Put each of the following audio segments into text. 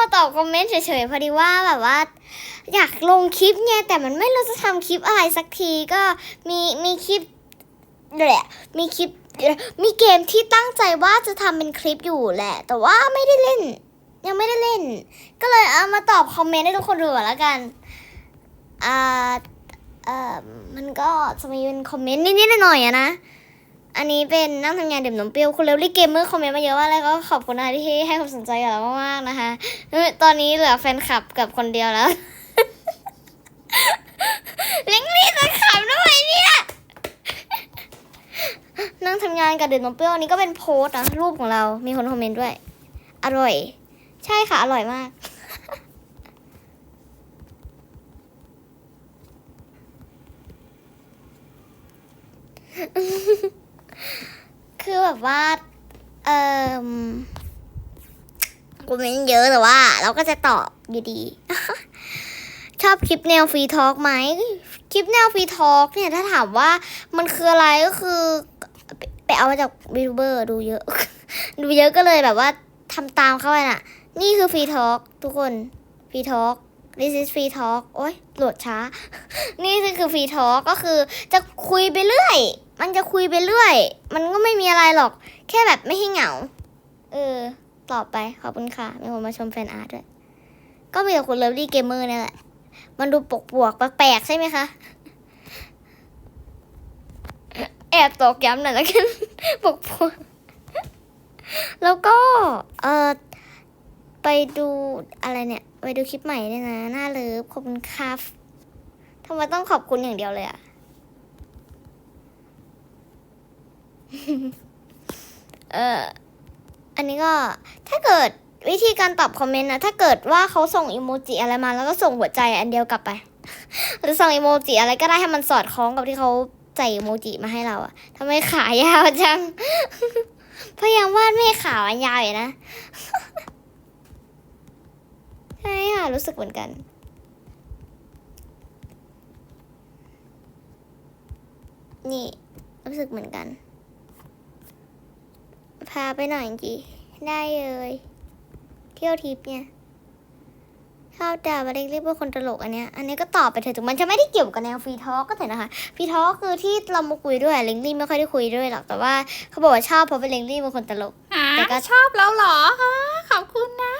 มาตอบคอมเมนต์เฉยๆพอดีว่าแบบว่า อยากลงคลิปไงแต่มันไม่รู้จะทำคลิปอะไรสักทีก็มีมีคลิปแหละมีคลิปมีเกมที่ตั้งใจว่าจะทำเป็นคลิปอยู่แหละ แต่ว่าไม่ได้เล่น ยังไม่ได้เล่น ก็เลยเอามาตอบคอมเมนต์ให้ทุกคนดูก่อนแล้วกันอ่าเอ่อมันก็จะมีเป็นคอมเมนต์นิดๆหน่อยๆอะนะ อันนี้เป็นนั่งทำงานดื่มนมเปรี้ยวคุณเลวลี่เกมเมอร์คอมเมนต์มาเยอะมากเลยก็ขอบคุณนะที่ให้ความสนใจกับเรามากๆนะคะ ตอนนี้เหลือแฟนคลับกับคนเดียวแล้วเล้งลี่จะขำด้วยเนี่ยนั่งทำงานกับดื่มนมเปรี้ยวอันนี้ก็เป็นโพสต์นะรูปของเรามีคนคอมเมนต์ด้วย อร่อย ใช่ค่ะ อร่อยมาก คือแบบว่า เอ่อคอมเมนต์เยอะแต่ว่า เราก็จะตอบอยู่ดี ชอบคลิปแนวฟรีทอล์กไหม คลิปแนวฟรีทอล์กเนี่ย ถ้าถามว่ามันคืออะไรก็คือ ไปเอามาจากวีทูเบอร์ดูเยอะ ดูเยอะก็เลยแบบว่าทำตามเข้าไปน่ะ นี่คือฟรีทอล์กทุกคนฟรีทอล์ก this is free talk โอ๊ยโหลดช้า นี่คือฟรีทอล์กก็คือจะคุยไปเรื่อย มันจะคุยไปเรื่อย มันก็ไม่มีอะไรหรอก แค่แบบไม่ให้เหงา เออ ต่อไป ขอบคุณค่ะ มีคนมาชมแฟนอาร์ตด้วย ก็มีแต่คุณเลิฟลี่เกมเมอร์นี่แหละ มันดูปกปวกแปลกๆใช่ไหมคะ แอบตอกย้ำหน่อยแล้วกันปกปวก แล้วก็ เออไปดูอะไรเนี่ย ไปดูคลิปใหม่ด้วยนะน้าเลิฟขอบคุณครับทำไมต้องขอบคุณอย่างเดียวเลยอะเอออันนี้ก็ถ้าเกิดวิธีการตอบคอมเมนต์นะถ้าเกิดว่าเขาส่งอีโมจิอะไรมาแล้วก็ส่งหัวใจอันเดียวกลับไป หรือส่งอีโมจิอะไรก็ได้ให้มันสอดคล้องกับที่เขาใส่อีโมจิมาให้เราอะทำไมขายาวจัง พยายามวาดไม่ขามันยาวอยู่นะ ใช่ค่ะ รู้สึกเหมือนกันนี่รู้สึกเหมือนกัน พาไปหน่อยจีได้เลยเที่ยวทริปเนี่ยชอบด่าบาเล็กเรียกว่าคนตลกอันเนี้ยอันนี้ก็ตอบไปเถอะถึงมันจะไม่ได้เกี่ยวกับแนวฟรีทอล์กก็เถอะนะคะฟรีทอล์กคือที่เรามาคุยด้วยเล็งลี่ไม่ค่อยได้คุยด้วยหรอกแต่ว่าเขาบอกว่าชอบเพราะเป็นเล็งลี่เป็นคนตลกหาแต่ก็ชอบแล้วเหรอฮะขอบคุณนะ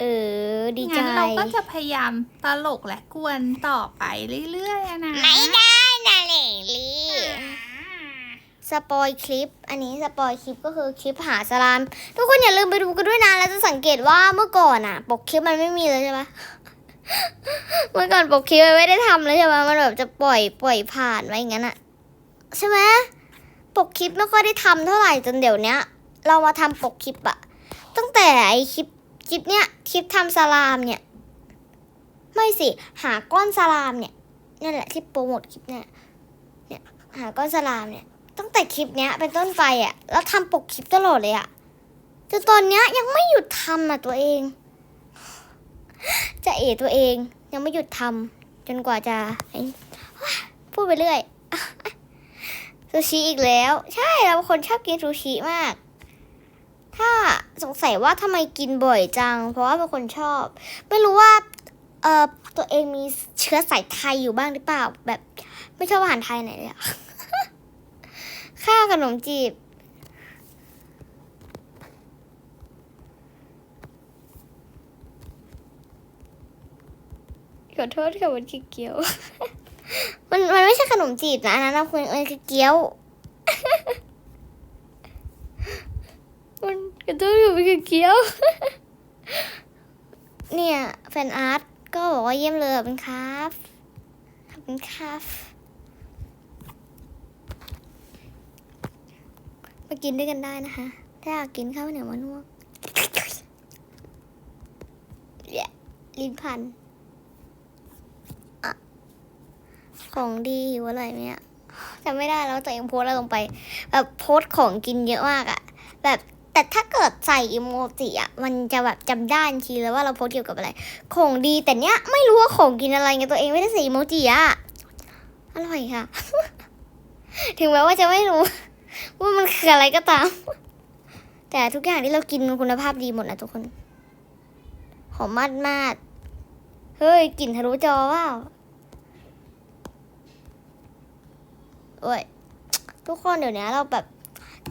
เออ ดีใจ งั้นเราก็จะพยายามตลกและกวนต่อไปเรื่อยๆอะนะ ไม่ได้นะเล็งลี่สปอยคลิป อันนี้สปอยคลิปก็คือคลิปหาสลาม ทุกคนอย่าลืมไปดูกันด้วยนะ แล้วจะสังเกตว่าเมื่อก่อนอะปกคลิปมันไม่มีเลยใช่ปะเมื่อก่อนปกคลิปมันไม่ได้ทำเลยใช่ปะมันแบบจะปล่อยปล่อยผ่านไว้อย่างนั้นอะใช่ไหมปกคลิปไม่ค่อยได้ทำเท่าไหร่จนเดี๋ยวเนี้ยเรามาทำปกคลิปอะตั้งแต่ไอคลิป คลิปเนี้ยคลิปทำสลามเนี่ย ไม่สิ หาก้อนสลามเนี่ยนั่นแหละที่โปรโมทคลิปเนี่ยเนี่ยหาก้อนสลามเนี่ยตั้งแต่คลิปเนี้ยเป็นต้นไปอะ แล้วทำปกคลิปตลอดเลยอะจนตอนเนี้ยยังไม่หยุดทำอะตัวเอง จะเอตัวเองยังไม่หยุดทำจนกว่าจะพูดไปเรื่อยซูชิอีกแล้ว ใช่เราคนชอบกินซูชิมาก ถ้าสงสัยว่าทำไมกินบ่อยจัง เพราะว่าเป็นคนชอบ ไม่รู้ว่าเออตัวเองมีเชื้อสายไทยอยู่บ้างหรือเปล่า แบบไม่ชอบอาหารไทยไหนเลยอะข้าวขนมจีบขอโทษค่ะมันคือเกี๊ยว มันมันไม่ใช่ขนมจีบนะอันนั้นนะคุณมันคือเกี๊ยว มันขอโทษค่ะมันเกี๊ยว เนี่ยแฟนอาร์ตก็บอกว่าเยี่ยมเลยขอบคุณครับขอบคุณครับมากินด้วยกันได้นะคะ ถ้าอยากกินข้าวเหนียวมันม่วงเนี่ยลิ้นพันอของดีอยู่อะไรไหมอะจำไม่ได้แล้วตัวเองโพสอะไรลงไป แบบโพสของกินเยอะมากอะแบบ แต่ถ้าเกิดใส่อีโมจิอะมันจะแบบจำได้ทีเลยว่าเราโพสเกี่ยวกับอะไร ของดีแต่เนี้ยไม่รู้ว่าของกินอะไรไงตัวเองไม่ได้ใส่อีโมจิอะอร่อยค่ะ ถึงแม้ว่าจะไม่รู้ ว่ามันคืออะไรก็ตาม แต่ทุกอย่างที่เรากินมันคุณภาพดีหมดนะทุกคน หอมมากมากเฮ้ยกลิ่นทะลุจอว่าโอ้ยทุกคนเดี๋ยวนี้เราแบบ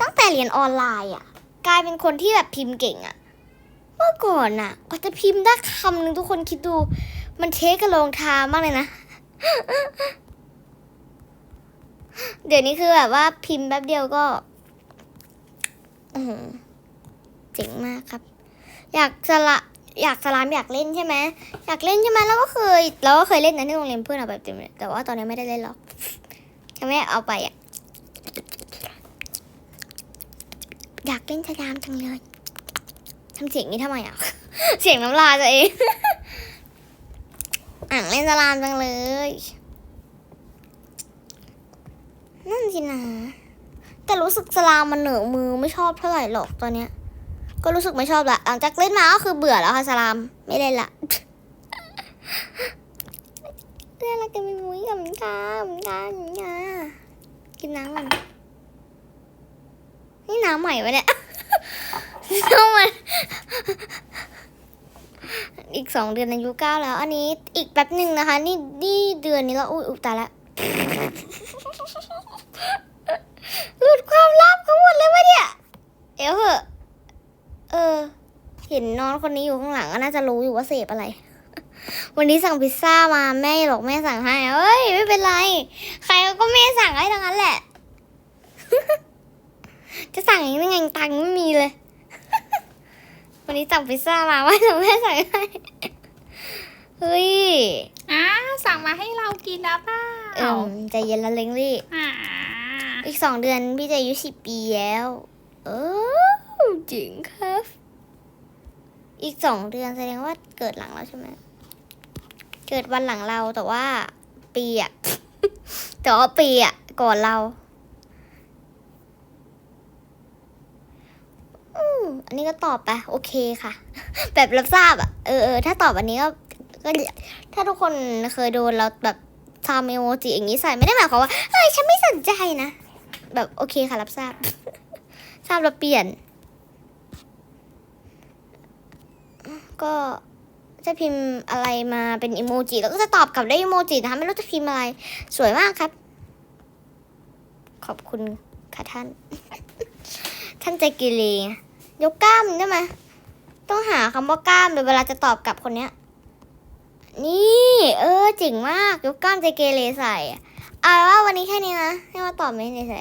ตั้งแต่เรียนออนไลน์อะ กลายเป็นคนที่แบบพิมพ์เก่งอะเมื่อก่อนอะกว่าจะพิมพ์ได้คำหนึ่งทุกคนคิดดู มันเทคกับลงทามากเลยนะ เดี๋ยวนี้คือแบบว่าพิมพ์แป๊บเดียวก็เจ๋งมากครับ อยากสละอยากสลามอยากเล่นใช่ไหมอยากเล่นใช่ไหมเราก็เคยเราก็เคยเล่นนะที่โรงเรียนเพื่อนเอาแบบเต็มเลยแต่ว่าตอนนี้ไม่ได้เล่นหรอกยังไม่เอาไปอะ อยาก เล่นสลามจังเลยทำเสียงนี้ทำไมอะ เสียงน้ำลายตัวเอง อ่างเล่นสลามจังเลย นั่นสินะ แต่รู้สึกสลามมันเหนือมือไม่ชอบเท่าไหร่หรอกตอนเนี้ย ก็รู้สึกไม่ชอบละหลังจากเล่นมาก็คือเบื่อแล้วค่ะสลาม ไม่เล่นละเล่นอะไรกันไม่มุ้ยกับมันกามันกามันกากินน้ำมันนี่ น้ำใหม่ปะเนี่ยน้ำใหม่อีกสองเดือนอายุเก้าแล้ว อันนี้อีกแป๊บหนึ่งนะคะ นี่นี่เดือนนี้แล้วอุ้ยอุตายละหลุดความลับเขาหมดเลยวะเนี่ยเดี๋ยวเหอะเออ เห็นน้องคนนี้อยู่ข้างหลังก็น่าจะรู้อยู่ว่าเสพอะไร วันนี้สั่งพิซซ่ามาแม่หรอกแม่สั่งให้เอ้ย ไม่เป็นไร ใครก็แม่สั่งให้ทั้งนั้นแหละ จะสั่งอย่างนี้ได้ไงตังค์ไม่มีเลย วันนี้สั่งพิซซ่ามาว่าแต่แม่สั่งให้เฮ้ยอ่าสั่งมาให้เรากินนะเปล่าเอิมใจเย็นละเล้งลี่อ่าอีกสองเดือนพี่จะอายุสิบปีแล้วเออจริงครับ อีกสองเดือนแสดงว่าเกิดหลังเราใช่ไหมเกิดวันหลังเราแต่ว่าปีอะแต่ว่าปีอะก่อนเรา อันนี้ก็ตอบไป โอเคค่ะ แบบรับทราบอะเออเออถ้าตอบอันนี้ก็ก็ถ้าทุกคนเคยโดนเราแบบทำเอโมจิอย่างนี้ใส่ไม่ได้หมายความว่าเฮ้ยฉันไม่สนใจนะ แบบโอเคค่ะรับทราบ ทราบแล้วเปลี่ยน ก็จะพิมพ์อะไรมาเป็นอีโมจิแล้วก็จะตอบกลับได้อีโมจินะคะไม่รู้จะพิมพ์อะไร สวยมากครับ ขอบคุณค่ะท่าน ท่านใจกิเล ยกกล้ามได้ไหมต้องหาคำว่ากล้ามเวลาจะตอบกลับคนเนี้ย นี่ เออเจ๋งมากยกกล้ามใจเกเรใส่เอาว่าวันนี้แค่นี้นะให้มาตอบไม่ในใส่